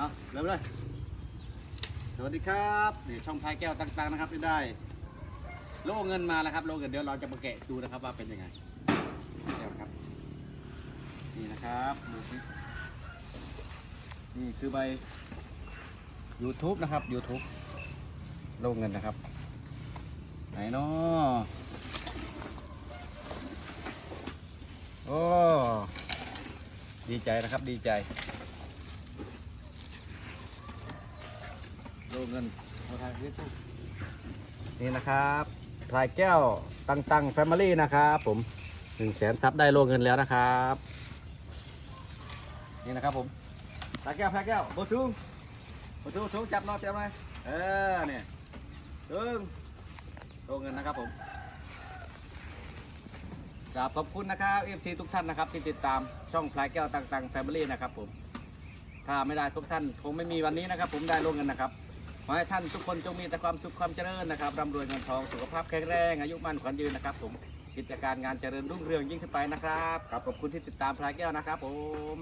เอาเริ่มเลย สวัสดีครับนี่ช่องพายแก้วต่างๆนะครับที่ได้ โล่เงินมาแล้วครับ โล่เงินเดี๋ยวเราจะมาแกะดูนะครับว่าเป็นยังไงแก้วครับ นี่นะครับดูสินี่คือใบ YouTube นะครับ YouTube โล่เงินนะครับ ไหนเนาะโอ้ดีใจนะครับดีใจ โลเงินเอาทางเฟซบุ๊กนี่นะครับพลายแก้วตังตังแฟมิลี่นะครับผมหนึ่งแสนซับได้โลเงินแล้วนะครับ นี่นะครับผมพลายแก้วพลายแก้วโบชูโบชูชูจับหน่อยจับหน่อยเออเนี่ยตึงโลเงินนะครับผมกราบขอบคุณนะครับเอฟซีทุกท่านนะครับที่ติดตามช่องพลายแก้วตังตังแฟมิลี่นะครับผมถ้าไม่ได้ทุกท่านคงไม่มีวันนี้นะครับ ผมได้โลเงินนะครับ อให้ท่านทุกคนจงมีแต่ความสุขความเจริญนะครับร่ำรวยเงินทองสุขภาพแข็งแรงอายุมั่นขวัญยืนนะครับผมกิจการงานเจริญรุ่งเรืองยิ่งขึ้นไปนะครับขอบขอบคุณที่ติดตามพลายแก้วนะครับผม